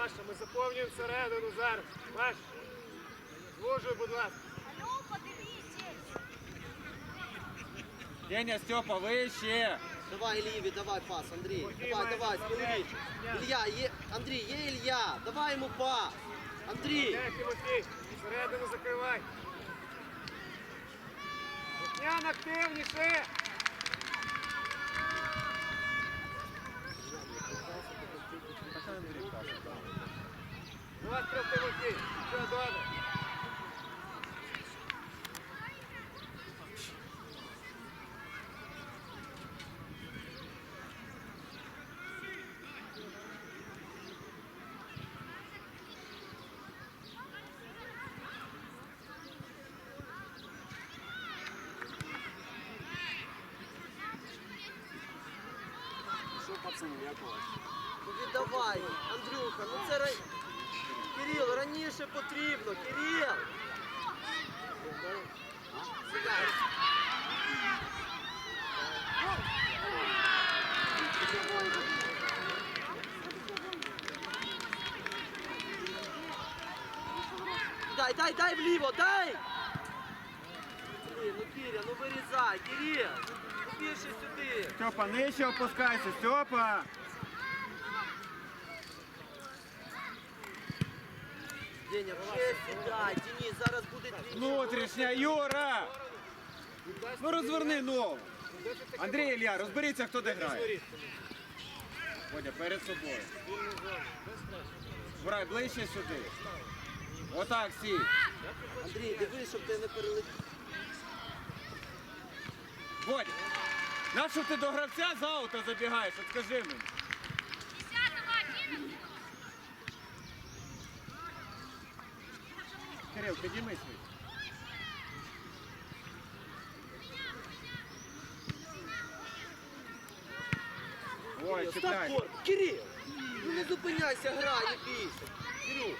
Паша, ми заповнюємо всередину зараз. Паш, звужуй, будь ласка. Алло, подивіться. Деня, Степа, вище. Давай, Ілліві, давай пас, Андрій. Давай, давай, сміливіше. Ілля, є, Андрій, є Ілля, давай йому пас. Андрій, Тимофій, всередину закривай. Лук'ян активніше. Остров Тимофій, все добре. ну віддавай, Андрюха, ну це ра- Кирил, раніше потрібно, Кирил. Сідай. Дай, дай, дай вліво, дай! Блін, ну Киря, ну вирізай! Ну більше сюди! Степа, нижче опускайся, Степа. Деня, вже сідай, Денис, зараз буде твій Внутрішня, Юра. Ну розверни ногу. Андрій Ілля, розберіться, хто де грає. Водя, перед собою. Брай, ближче сюди. Отак, сій. Андрій, дивись, щоб ти не перелетів. Водя, нащо ти до гравця з аута забігаєш? От скажи мені. Кирил, підійми свій. Ой, чіпляй. Кирил, ну не зупиняйся, грай, не бійся. Кирил.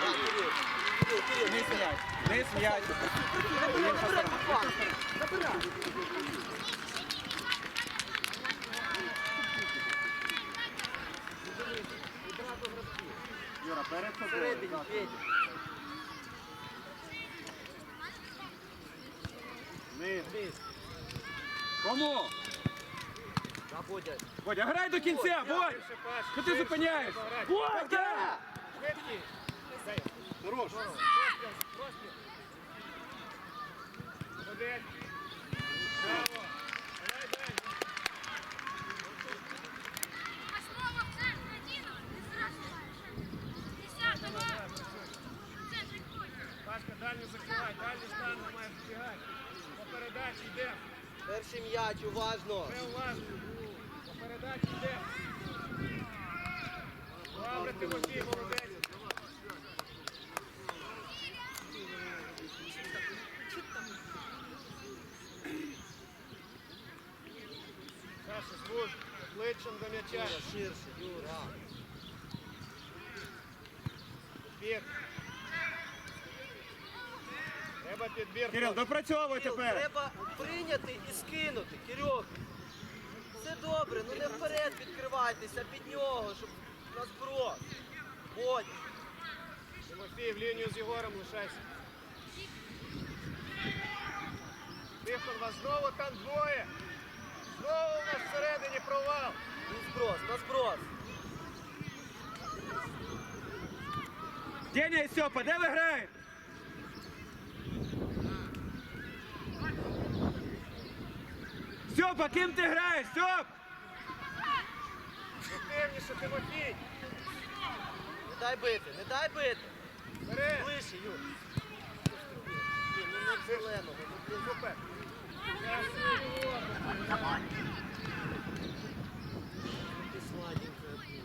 Да, Кирил. Кирил, Не. Набирай. Юра, перед собою. Вниз. Кому? Да, Бодя. Грай до кінця! Ширше, Що ти зупиняєш? Дай. Хорош. Простір, простір. Молодець. Браво. Давай далі. Основа в центр, Діно. Не зразу. Десятого. В центрі ходь. Пашка, дальню закривай, дальню штангу маєш вбігати. По передачі йде. Перший м'яч, уважно. Все уважно. По передачі йде. Добре, Тимофій, молодець. Саша, служ, плечем до м'яча. Ширше, Юра. Підбір. Треба підбір. Кирил, допрацьовуй тепер. Треба прийняти і скинути, Кирьох. Все добре, ну не вперед відкривайтеся під нього, щоб на зброс. Бодя. Тимофій, в лінію з Єгором лишайся. Тихон, вас знову там двоє. Знову у нас всередині провал. На зброс, на зброс. Деня і Степа, де ви граєте? Степа, ким ти граєш? Степ! Активніше, Тимофій. Не дай бити, не дай бити. Бери. Ближче, Юр. Блін, ну не зеленого, ну блін. Супер. Красиво, Єгор. Ти сладенькая, блін.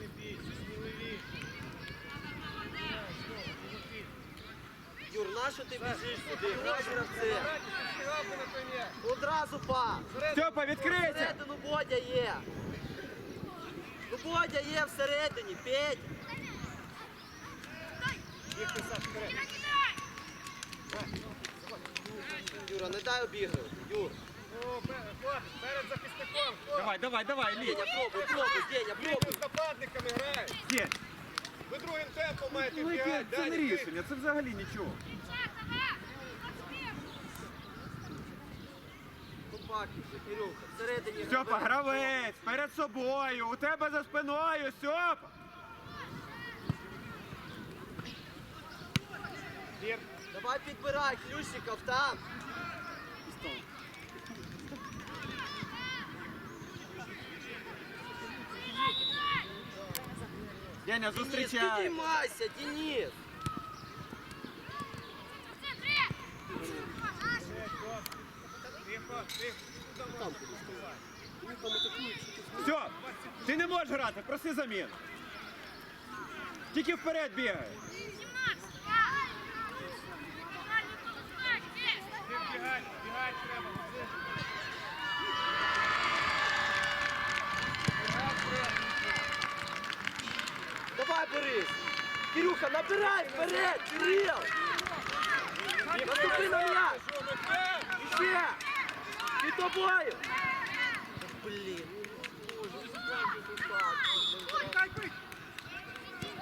Не бійся, сміливіше. Так, знову, Тимофій. Нащо ти біжиш сюди? На коня. Одразу пас. Степа, відкрийся! Всередину Бодя є. Ну Бодя є всередині, вперед. Юра, не дай обігрувати. Юр. Перед захисником. Давай, давай, давай, Лідь. Деня, пробуй, пробуй, Деня, пробуй. з нападниками грають. День. Ви другим темпом маєте Ну, бігати. це не далі рішення, це взагалі нічого. Стьопа, гравець, перед собою, у тебе за спиною, Стьопа. Давай підбирай, Ключников там. Деня, Денис, зустрічай. підіймайся, Денис. Все, ти не можеш грати, проси заміну. Тільки вперед бігай. Бігать, бігать треба. Давай, Кирюха, набирай вперед, Кирил. Наступи на м'яч. Іще. Під тобою. Блін.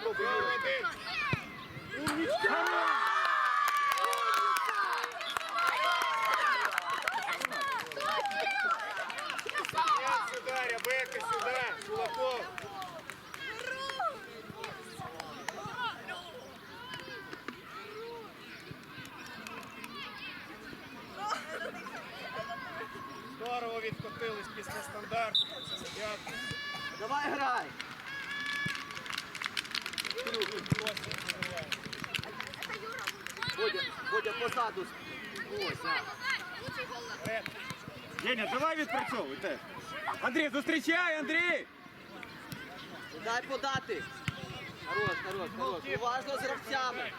Пробуй, Юра. Молодець. Умничка. Нет сюда, Рябека сюда. Кулаков. Здорово відкотились після стандарту. Дякую. Давай грай. Бодя, Бодя позаду. Ось, а. Вперед. Деня, давай відпрацьовуй теж. Андрій, зустрічай, Андрій! Дай подати. Хорош, хорош, хорош. Уважно з гравцями.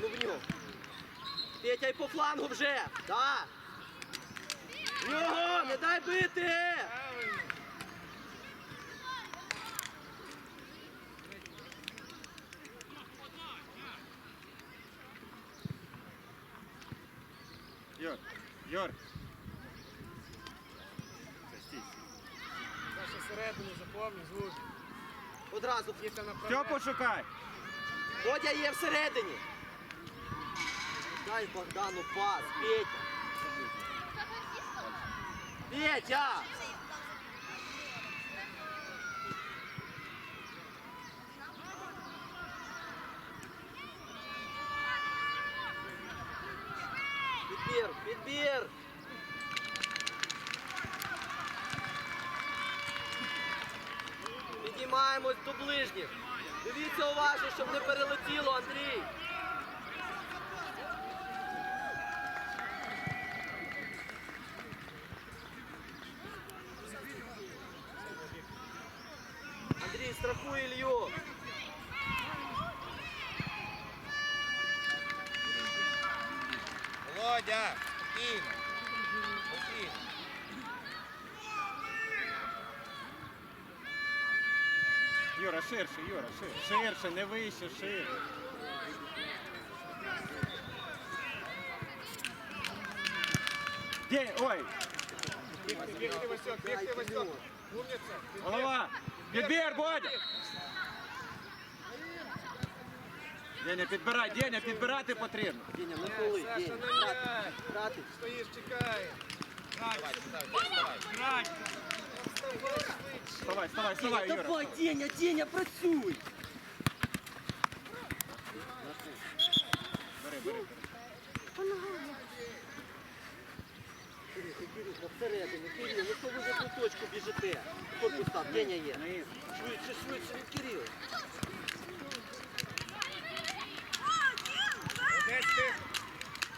Ну в нього. Петя й по флангу вже. Да. В Нього, не дай бити. Правильно. Йор, Йор. Все, стій, стій. Наша середину заповню, звук. Одразу. Направляють. Шукай. Бодя є всередині. Дай Богдану пас, Петя. Петя! Підбір, підбір! Підіймаємось до ближніх. Дивіться уважно, щоб не перелетіло, Андрій. Ширше, Юра, ширше. Ширше, не вище, ширше. День, ой, Бігти, бігти, Васьок, бігти, Васьок. Умниця. голова. Підбір, Бодя. Деня, підбирай, Деня, підбирати потрібно. Деня, не коли, Саша, Деня. на м'яч. Брати. Стоїш, чекає. Вставай, вставай, вставай, Юра. Давай, Деня, Деня, працюй. Бери, бери, бери. Кирюха, Кирил, ну що ви за ту точку біжите? Корпус там, Деня є. Швидше, швидше, ну, Кирил.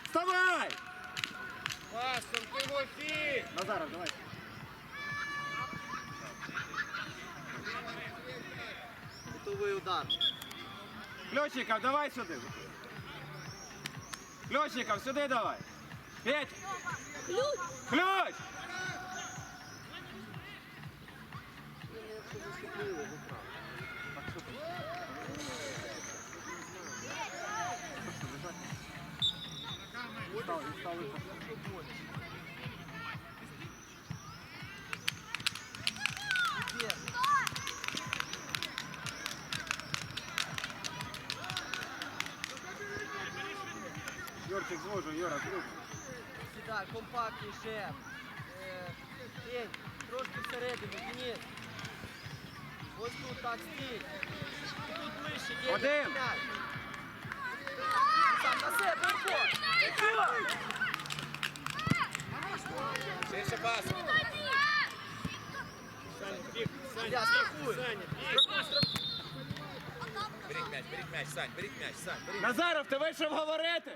Вставай! Пасом, Тимофій. Назаров, давай. Кутовий удар. Ключников, давай сюди. Ключников, сюди давай. Петь, Ключ! ключ! Є. Юра, звожу. Сідай, компактніше. День, трошки всередину, Денис. Ось тут так стій. Тут ближче, День. Один. Сам на себе. Ширше пас. Я страхую. Беріть м'яч, беріть м'яч, Сань, беріть м'яч, Сань, беріть. Назаров, ти вийшов говорити?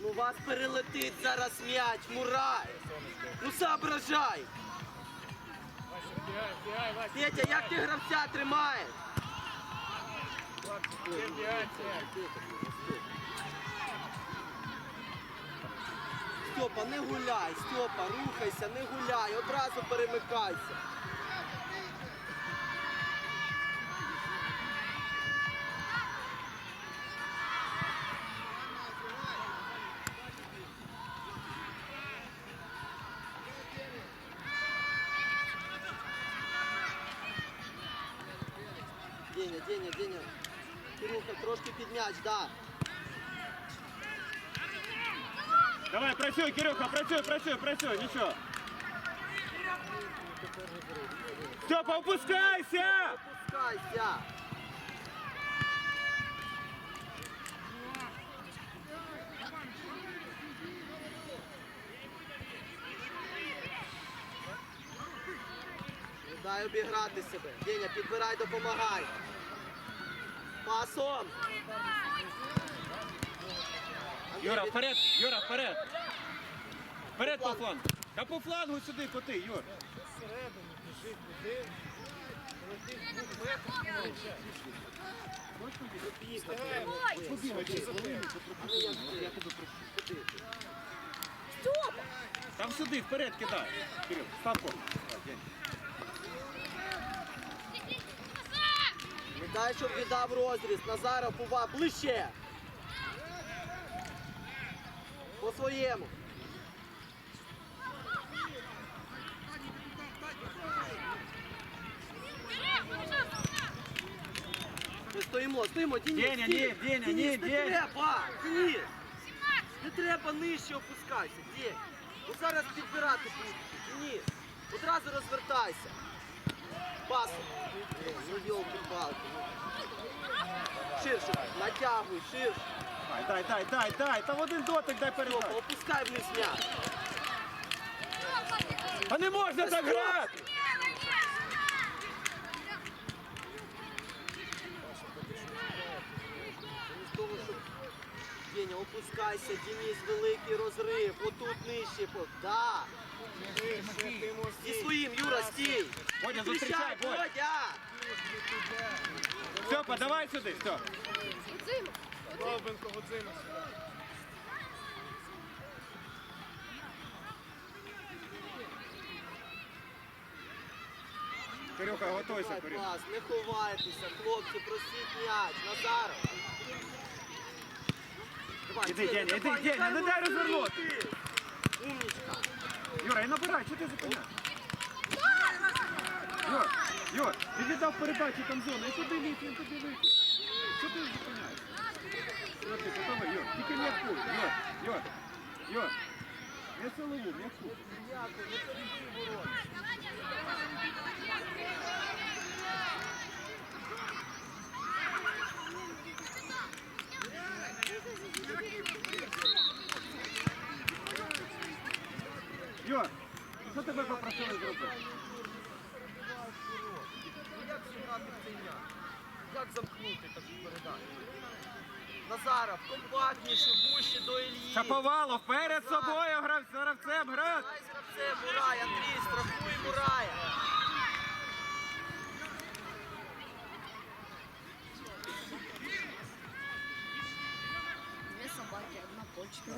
Ну вас перелетить зараз м'яч, Мурай. Ну соображай. Петя, як ти гравця тримаєш? Стьопа, не гуляй, Стьопа, рухайся, не гуляй, одразу перемикайся. Деня, Деня, Деня. Кирюха, трошки під м'яч, да. Давай, працюй, Кирюха, працюй, працюй, працюй, нічого. Степа, опускайся! Опускайся. Дай обіграти себе. Деня, підбирай, допомагай. Пасом. Юра, вперед, Юра, вперед. Вперед по флангу. Та по флангу сюди коти, Юр. Там сюди, вперед кидай. Кирил, став по. Не дай, щоб віддав розріз. Назаров, Пува, ближче. По своєму. Ми стоїмо, стоїмо, Денис. Деня, ні, Деня, ні, не Деня. треба, Денис. Не треба нижче опускайся, День. Ну зараз підбирати будеш, Денис. Одразу розвертайся. Пасом. Ну, йолки-палки. Ширше, натягуй, ширше. Дай, дай, дай, дай, дай. Та в один дотик дай передай. опускай вниз м'яч. А не можна так грати! Деня, опускайся, Денис, великий розрив. Отут нижче. по- Да. Зі своїм, Юра, стій. Зустрічай, зустрічай, Бодя. Бодя. Степа, давай сюди, Степ. Довбенко, Гудзима. Кирюха, готуйся, Кирюха. пас, не ховайтеся, хлопці, просіть м'яч. Назаров. Давай, Іди, Деня, іди, давай, Деня, нехай не дай розвернути. Умнічка. Юра, і набирай, що ти зупиняєш? Юр, Юр, ти віддав передачу там зону, і туди літ, він туди літ. Що ти зупиняєш? Юр, ти готовий, Юр, тільки м'яку, Юр, Юр, Юр. Не силову, не ворот. Що тебе попросили зробити? грати в ценя. Як замкнути таку передачу? Назаров, компактніше, вуще до Ільї. Шаповалов перед Назаров. собою грав з гравцем грав. Дай з гравцем Мурай, Андрій, страхуй Мурая. Дві собаки, одна почка.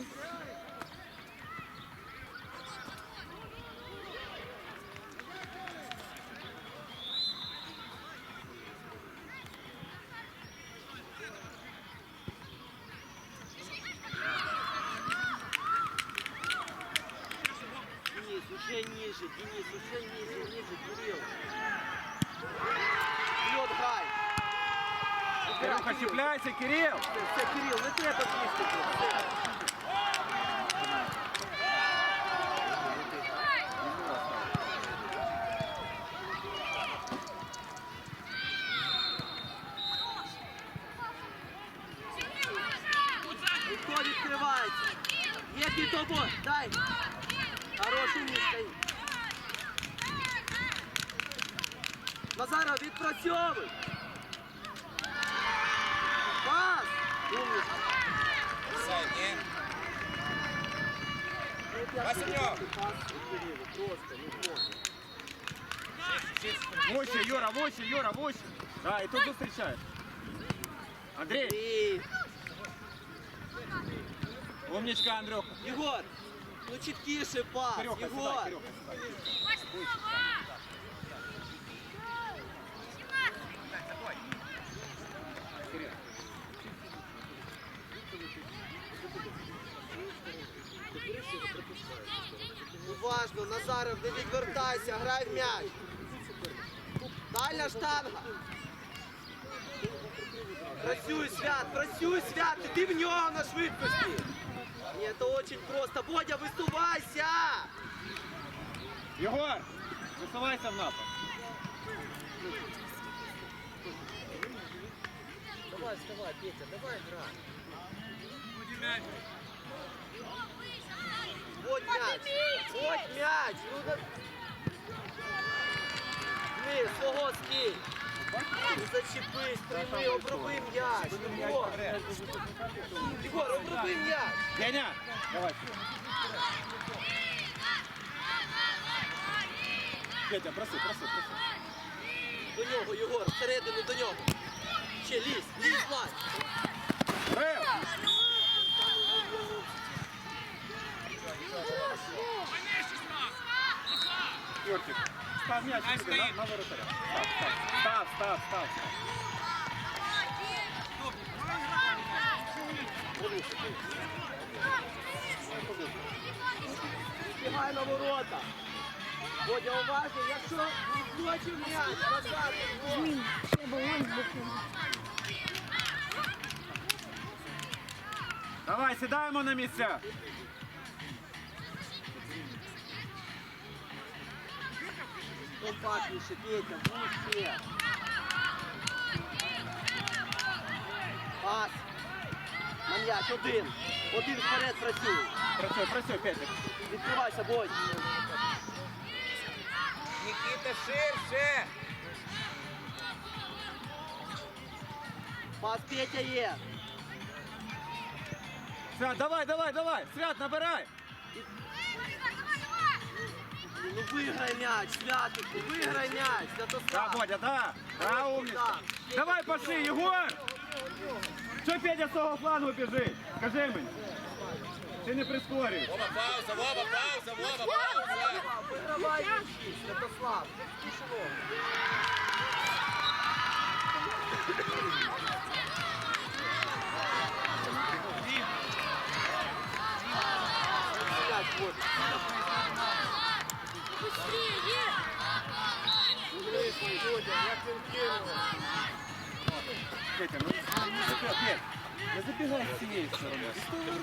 Ниже, Денис, уже ниже, ниже, Кирилл. Вперед, грай. Вибирай, Кирюха, Кирилл. чіпляйся, Кирил! Все, все, Кирилл, не треба близько. Все. Ніхто відкривається. Є під тобою, дай. Хороший місце. Назаров, відпрацьовуй. Пас. Просто, ну просто. Вище, Юра, вище, Юра, вище. Да, і тут зустрічаєш. Андрій, умничка, Андрюха. Єгор, ну чіткіше пас, Кирюха, Єгор. Кирюха. Кирил. Уважно, Назаров, не відвертайся, грай в м'яч. Дальня штанга. Працюй, Свят, працюй, Свят, ти в нього на швидкості. Ні, це дуже просто. Бодя, висувайся! Єгор, висувайся в напад. Давай, вставай, Петя, давай грай. Вот м'яч, вот м'яч. Ну. Ми, свого скинь. Не зачепись, прийми, оброби м'яч. Єгор, Єгор, оброби м'яч. Деня, давай. Петя, проси, проси, проси. До нього, Єгор, всередину до нього. Ще лізь, лізь, лазь. Рев! Юрчик, став м'яч сюди, на, на воротаря. Став, став, став, став. Бігай на ворота. Бодя, уважно, якщо не хоче м'яч, назад. Змін. Ще балон. Давай, сідаємо на місця. Компактніше, Петя, вище. Пас. Маньяч, один. Один вперед працюй. Працюй, працюй, Петя. Відкривайся, Бодь. Нікіта, ширше! Пас Петя є. Свят, давай, давай, давай. Свят, набирай. Ну виграй м'яч, Святику, виграй м'яч. Да, Святослав. Бодя, да. Да, умница. Давай, пошли, Єгор! Що Петя з того флангу біжить? Скажи мені. Ти не прискорюєш. Вова, пауза, Вова, пауза, Вова, пауза! Вигравай м'ячі, Святослав. Пішло. Бодь. Петя, ну Петя, Петя, не забігай з цієї сторони.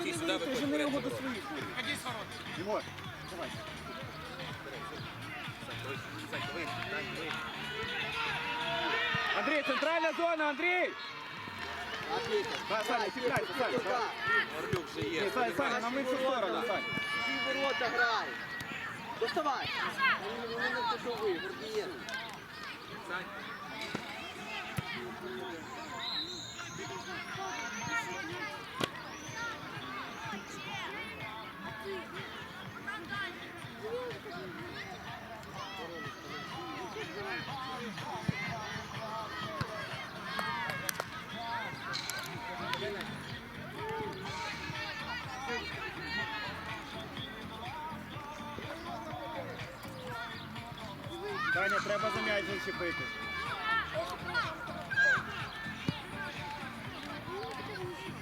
Ти сюди, виходь, жени його вперед, до своїх. Єгор, давай. Андрій, центральна зона, Андрій! А, Петя, Да, Саня, грай, цепляйся, Петя, Саня, Петя. Орлюк же Ні, є. Саня, Саня, на іншу сторону, Саня. Всі ворота грай. Ну, Доставай! Сань! Таня, треба за м'яч зачепити.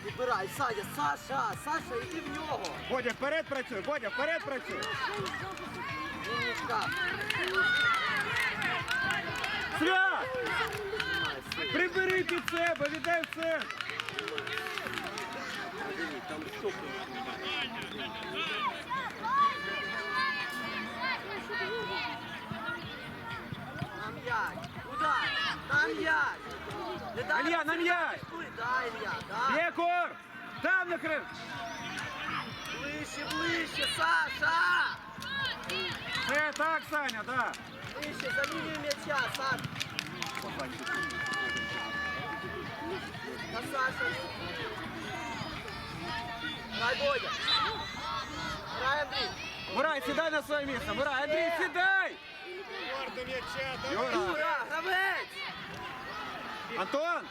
Вибирай, Саня, Саша, Саша, іди в нього. Бодя, вперед працюй, Бодя, вперед працюй. Умничка. Свят! Прибери під себе, віддай в центр. Там що? На м'яч. Удар. На м'яч. Ілля, на м'яч. Ой, Дай, Ілля, дай. Єгор! Там накрив! Ближче, ближче, Саша. Все так, Саня, да. Ближче, за лінію м'яча, Саша. На Саша. Дай, Бодя. Грай, Андрій. Мурай, сідай на своє місце. Мурай, Андрій, сідай! До м'яча, давай. Юра, гравець. Антон!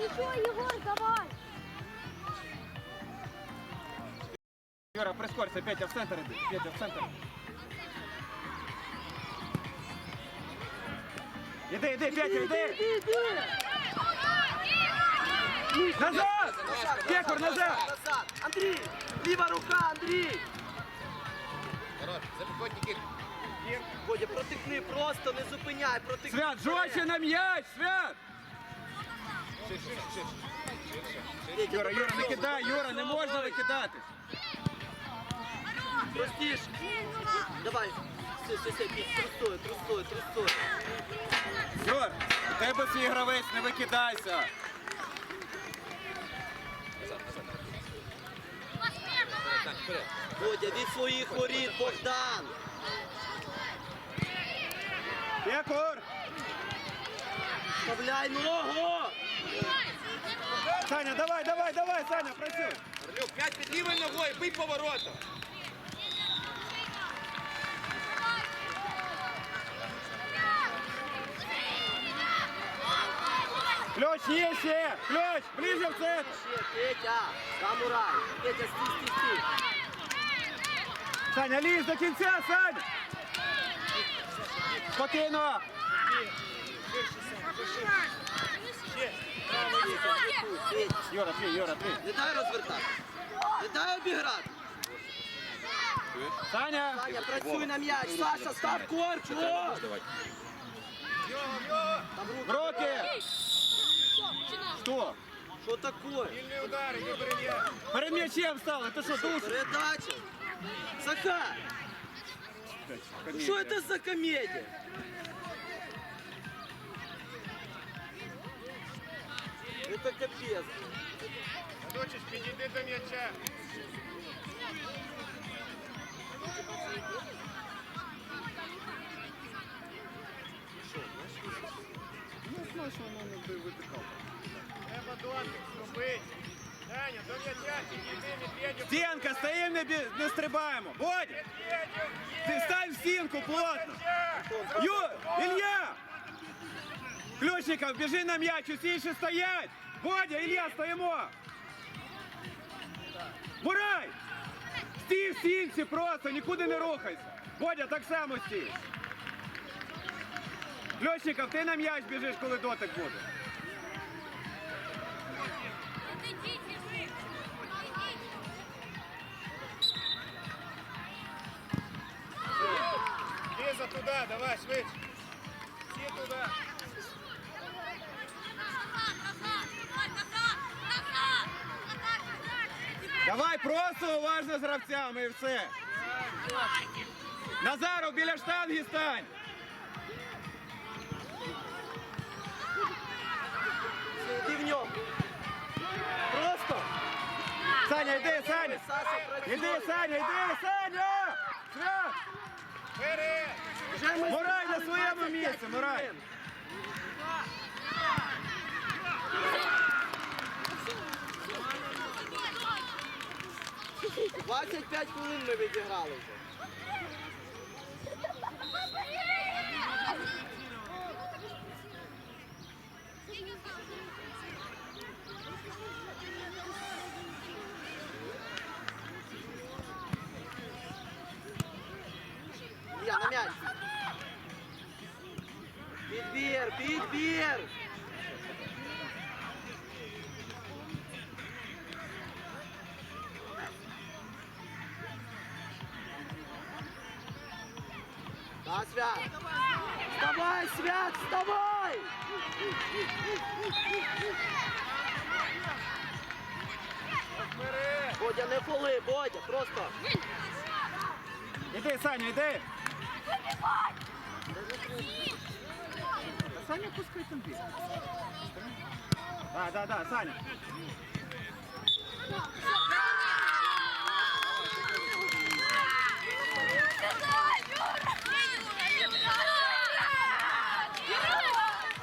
Нічого, Єгор, давай. Юра, прискорься, Петя в центр іди. Петя в центр. Іди, іди, Петя, іди! Назад! Пекур, назад! Назад. Андрій, ліва рука, Андрій. Бодя, протикни, просто не зупиняй, протикни. Свят, жорстче на м'яч, Свят! Юра, Юра, не кидай, Юра, не можна викидати. Простіше. Давай. Все, все, все, трустой, трустой, трустой. Юр, у тебе свій гравець, не викидайся. Бодя, від своїх воріт, Богдан. Пекур! Вставляй ногу. Саня, давай, давай, давай, Саня, працюй. Орлюк, п'ять під лівою ногою, бий поворотом. Ключ є ще! Ключ! Ближе в центр! Петя. Самурай. Петя, стій, стій, стій. Саня, лізь до кінця, Саня! Спокійно! Юра, твій, Юра, твій. не дай розвертати. Не дай обіграти. Саня! Саня, працюй на м'яч. Саша, став корпус. Руки! Що? Що таке? Вільний удар, іди бери м'яч. Перед м'ячем стали, ти що, душ? Передача. Захар, что это за комедия? Это капец. Дочиш, підійди до м'яча. Треба дотик зробити. Даня, до м'яча, підійди, Медведєв. Стінка, стоїмо, не, бі- не стрибаємо. Медведєв, Ти є! стань в стінку плотно! Ю, Ілля! Ключников, біжи на м'яч, усі ще стоять! Бодя, Ілля, стоїмо! Бурай! Стій в стінці просто, нікуди не рухайся! Бодя, так само стій! Ключников, ти на м'яч біжиш, коли дотик буде. Туди, давай, швидше. Всі туди. Давай просто уважно з гравцями і все. Назаров, біля штанги стань! Иди в нем. Просто. Саня, йди, Саня! Іди, Саня, йди, Саня! Свят! Вперед! Вже Мурай на своєму місці, Мурай! Двадцять п'ять хвилин ми відіграли вже. Відбір! Да, Свят! Вставай, Свят, вставай! Бодя, не фоли, Бодя, просто. Іди, Саня, іди. Саня, пускай там бей. Да, да, да, Саня. Давай!